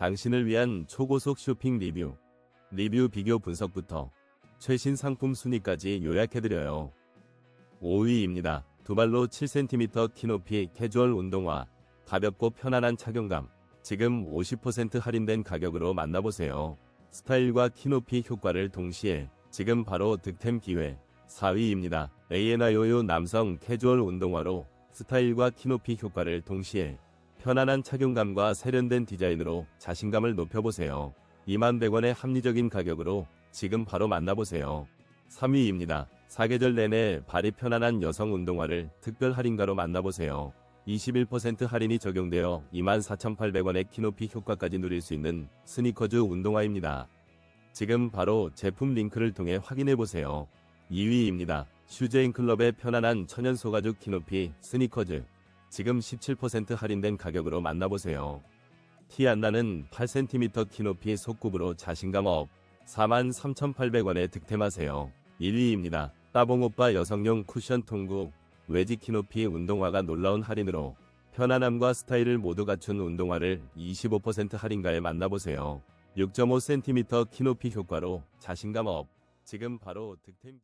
당신을 위한 초고속 쇼핑 리뷰, 리뷰 비교 분석부터 최신 상품 순위까지 요약해드려요. 5위입니다. 두 발로 7cm 키 높이 캐주얼 운동화, 가볍고 편안한 착용감. 지금 50% 할인된 가격으로 만나보세요. 스타일과 키 높이 효과를 동시에 지금 바로 득템 기회. 4위입니다. ANIOU 남성 캐주얼 운동화로 스타일과 키 높이 효과를 동시에 편안한 착용감과 세련된 디자인으로 자신감을 높여보세요. 2100원의 합리적인 가격으로 지금 바로 만나보세요. 3위입니다. 사계절 내내 발이 편안한 여성 운동화를 특별 할인가로 만나보세요. 21% 할인이 적용되어 24,800원의 키높이 효과까지 누릴 수 있는 스니커즈 운동화입니다. 지금 바로 제품 링크를 통해 확인해보세요. 2위입니다. 슈제인 클럽의 편안한 천연 소가죽 키높이 스니커즈. 지금 17% 할인된 가격으로 만나보세요. 티안 나는 8cm 키높이 속굽으로 자신감 업. 43,800원에 득템하세요. 1위입니다. 따봉오빠 여성용 쿠션 통구 외지 키높이 운동화가 놀라운 할인으로 편안함과 스타일을 모두 갖춘 운동화를 25% 할인가에 만나보세요. 6.5cm 키높이 효과로 자신감 업. 지금 바로 득템